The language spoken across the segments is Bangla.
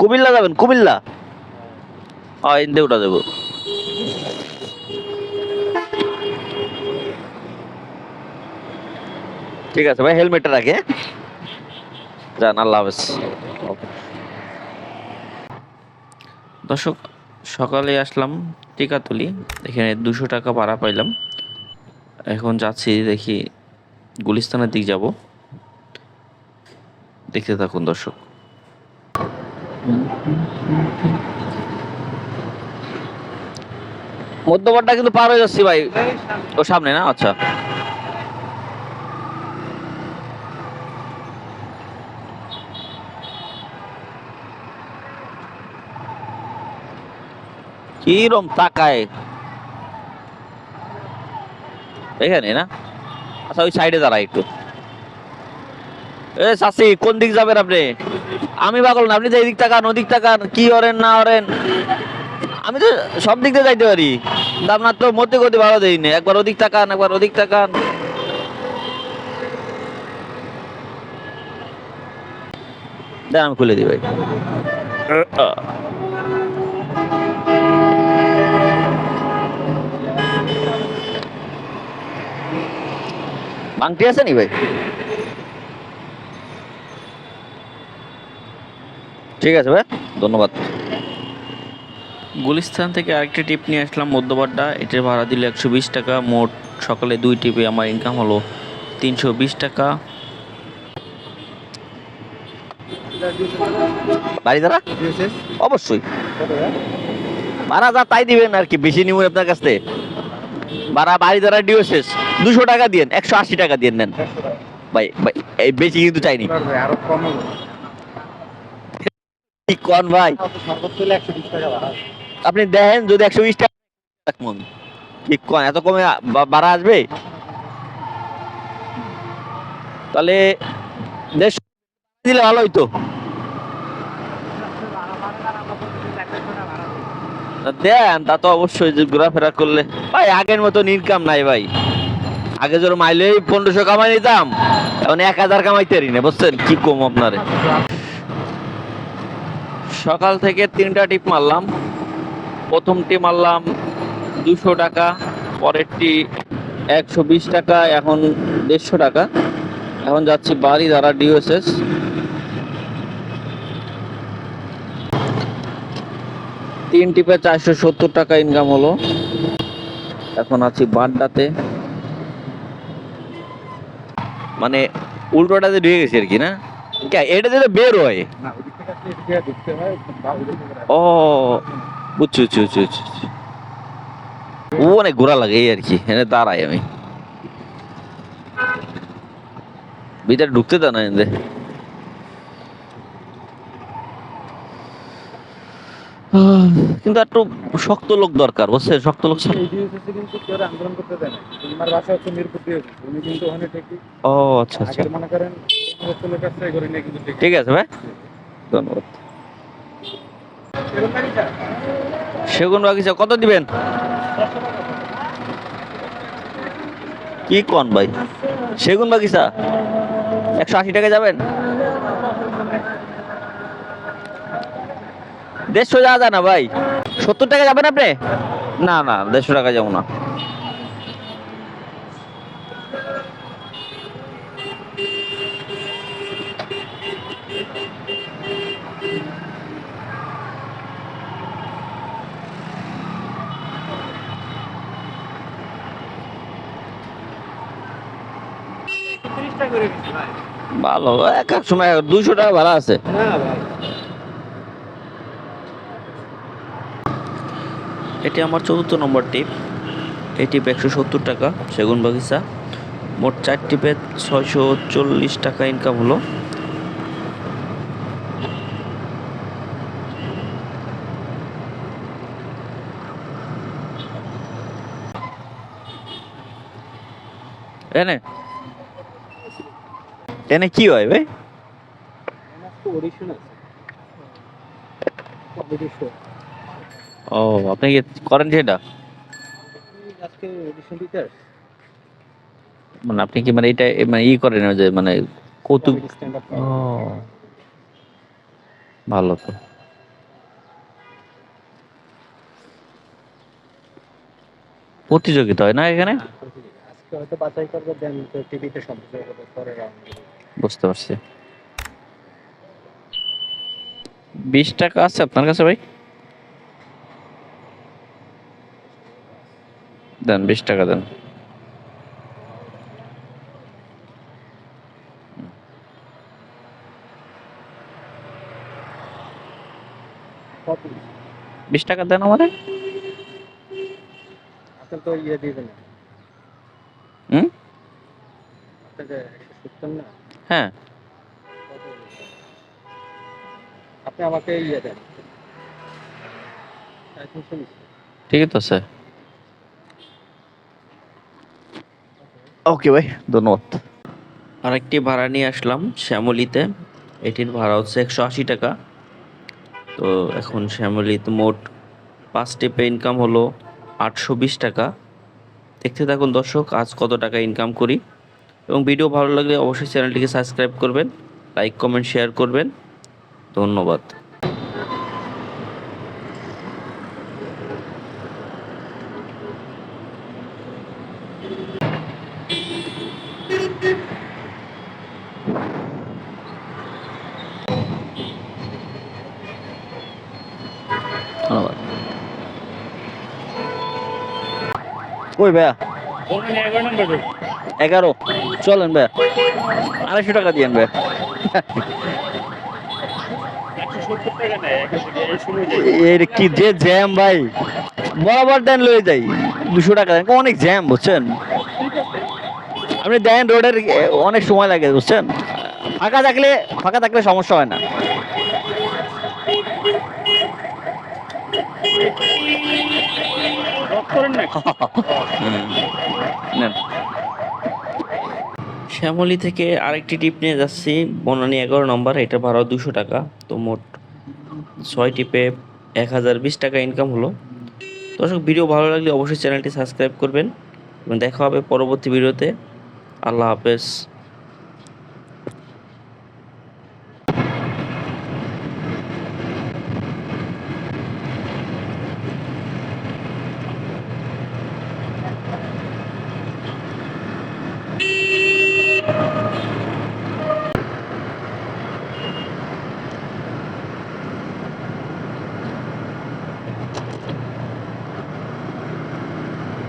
কুমিল্লা যাবেন, কুমিল্লা? ইন্দে উঠা যাব। ঠিক আছে ভাই, হেলমেটটা রাখে হ্যাঁ? যান, আল্লাহ হাফেজ। দর্শক, সকালে আসলাম টিকাতলি, এখানে দুশো টাকা ভাড়া পাইলাম। এখন যাচ্ছি, দেখি গুলিস্তানের দিক যাব। দেখতে থাকুন দর্শক। মধ্যবারটা কিন্তু পার হয়ে যাচ্ছি ভাই। ও সামনে না? আচ্ছা। কিরম তাকায়? এখানে না? আচ্ছা ওই সাইডে দাঁড়ায় একটু। এ চাষি কোন দিক যাবেন আপনি? আমি পাগল না আপনি যে এদিক তাকান ওদিক তাকান কি করেন না করেন? আমি তো সব দিক দিয়ে যাইতে পারি। আপনার তো মধ্যে গতি ভালো দেয়নি একবার ওদিক তাকান একবার ওদিক তাকান। আমি খুলে দিই ভাই। বাংটি আছে নি ভাই ঠিক আছে ভাই ধন্যবাদ। গুলিস্তান থেকে আরেকটি টিপ নিয়ে আসলাম মধ্যবাড্ডা। এটার ভাড়া দিল একশো বিশ টাকা মোট সকালে দুই টিপে আমার ইনকাম হলো তিনশো বিশ টাকা। বাড়ি দ্বারা অবশ্যই। ভাড়া যা তাই দিবেন আর কি বেশি নিবেন আপনার কাছ থেকে। ভাড়া বাড়ি দ্বারা ডিও শেষ দুশো টাকা দিয়েন, একশো আশি টাকা দিয়ে নেন। ভাই ভাই বেশি কিন্তু চাইনি। কন ভাই? আপনি দেখেন যদি একশো বিশ টাকা ঠিক কন, এত কমে আ- বা- ভাড়া আসবে? তাহলে দিলে ভালো হইতো। দেন, তা তো অবশ্যই ঘোরাফেরা করলে। ভাই, আগের মতো ইনকাম নাই ভাই। আগে জোর মাইলেই পনেরোশো কামাই নিতাম। এখন এক হাজার কামাইতে পারি না, বুঝছেন? কি কম আপনার? সকাল থেকে তিনটা টিপ মারলাম। প্রথম প্রথমটি মারলাম দুশো টাকা পরেরটি একশো বিশ টাকা, এখন দেড়শো টাকা। এখন যাচ্ছি বাড়ি দ্বারা ডিওএসএস। তিন টিপে চারশো সত্তর টাকা ইনকাম হলো। এখন আছি বাড্ডাতে। মানে উল্টোটাতে ঢুকে গেছে আর কি না? এটা যেটা বের হয়। ও বুঝছি বুঝছি বুঝছি বুঝছি। ও অনেক ঘোরা লাগে এই আর কি এনে দাঁড়াই আমি। ভিতরে ঢুকতে দাও না এনে। কিন্তু একটু শক্ত লোক দরকার বুঝছেন শক্ত লোক ও আচ্ছা আচ্ছা। ঠিক আছে ভাই। ধন্যবাদ। সেগুন বাগিচা, কত দিবেন? কি কন ভাই? সেগুন বাগিচা? একশো আশি টাকা যাবেন? দেড়শো যাওয়া যায় না ভাই? সত্তর টাকা যাবেন আপনি? না না দেড়শো টাকা যাব না। ভালো এক এক সময় দুইশো টাকা ভাড়া আছে না ভাই এটি আমার চতুর্থ নম্বর টিপ। এই টিপ একশো সত্তর টাকা, সেগুন বাগিচা। মোট চার টিপে ছয়শো চল্লিশ টাকা ইনকাম হলো। এনে এনে কি হয় ভাই? শো ও আপনি কি করেন সেটা। মানে আপনি কি মানে এটা মানে ই করেন যে মানে কৌতুক? ভালো তো। প্রতিযোগিতা হয় না এখানে। বুঝতে পারছি। বিশ টাকা আছে আপনার কাছে ভাই? দেন বিশ টাকা দেন। বিশ টাকা দেন আমাদের তো ইয়ে হুম? না? হ্যাঁ। আপনি আমাকে ইয়ে দেন। সাড়ে তিনশো ওকে ভাই ধন্যবাদ। আরেকটি ভাড়া নিয়ে আসলাম শ্যামলিতে। এটির ভাড়া হচ্ছে একশো আশি টাকা। তো এখন শ্যামলিতে মোট পাঁচ টিপে ইনকাম হলো আটশো বিশ টাকা। দেখতে থাকুন দর্শক, আজ কত টাকা ইনকাম করি। এবং ভিডিও ভালো লাগলে অবশ্যই চ্যানেলটিকে সাবস্ক্রাইব করবেন লাইক কমেন্ট শেয়ার করবেন। ধন্যবাদ। কই ভাইয়া? এগারো। চলেন ভাইয়া। আড়াইশো টাকা দিয়েন ভাইয়া। এর কি যে জ্যাম ভাই? বরাবর দেন লয়ে যাই। দুশো টাকা দেন। অনেক জ্যাম, বুঝছেন? আপনি দেন রোডের অনেক সময় লাগে, বুঝছেন? ফাঁকা থাকলে ফাঁকা থাকলে সমস্যা হয় না। শ্যামলি থেকে আরেকটি টিপ নিয়ে যাচ্ছি। বনানী এগারো নম্বর, এটা ভাড়া দুশো টাকা। তো মোট ছয় টিপে এক হাজার বিশ টাকা ইনকাম হলো। দর্শক, ভিডিও ভালো লাগলে অবশ্যই চ্যানেলটি সাবস্ক্রাইব করবেন। এবং দেখা হবে পরবর্তী ভিডিওতে। আল্লাহ হাফেজ।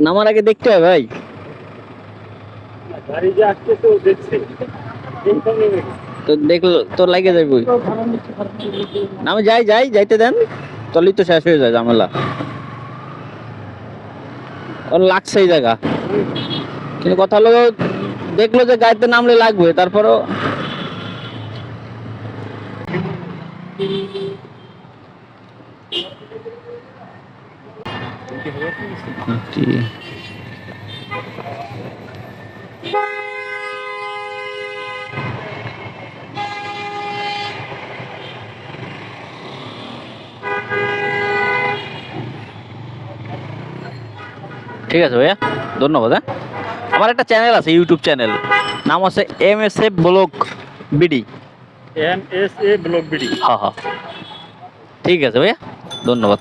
নামার আগে দেখতে হয় ভাই। গাড়ি যে আসতেছে ও দেখছে। তো দেখল তো লাগে না আমি যাই যাই যাইতে দেন। তলেই তো শেষ হয়ে যায় ঝামেলা। ওর লাগছে এই জায়গা। কিন্তু কথা হলো দেখল যে গাড়িতে নামলে লাগবে তারপরও ঠিক আছে ভাইয়া ধন্যবাদ হ্যাঁ আমার একটা চ্যানেল আছে ইউটিউব চ্যানেল নাম আছে M S F blog BD M S A block BD হ্যাঁ হ্যাঁ ঠিক আছে ভাইয়া ধন্যবাদ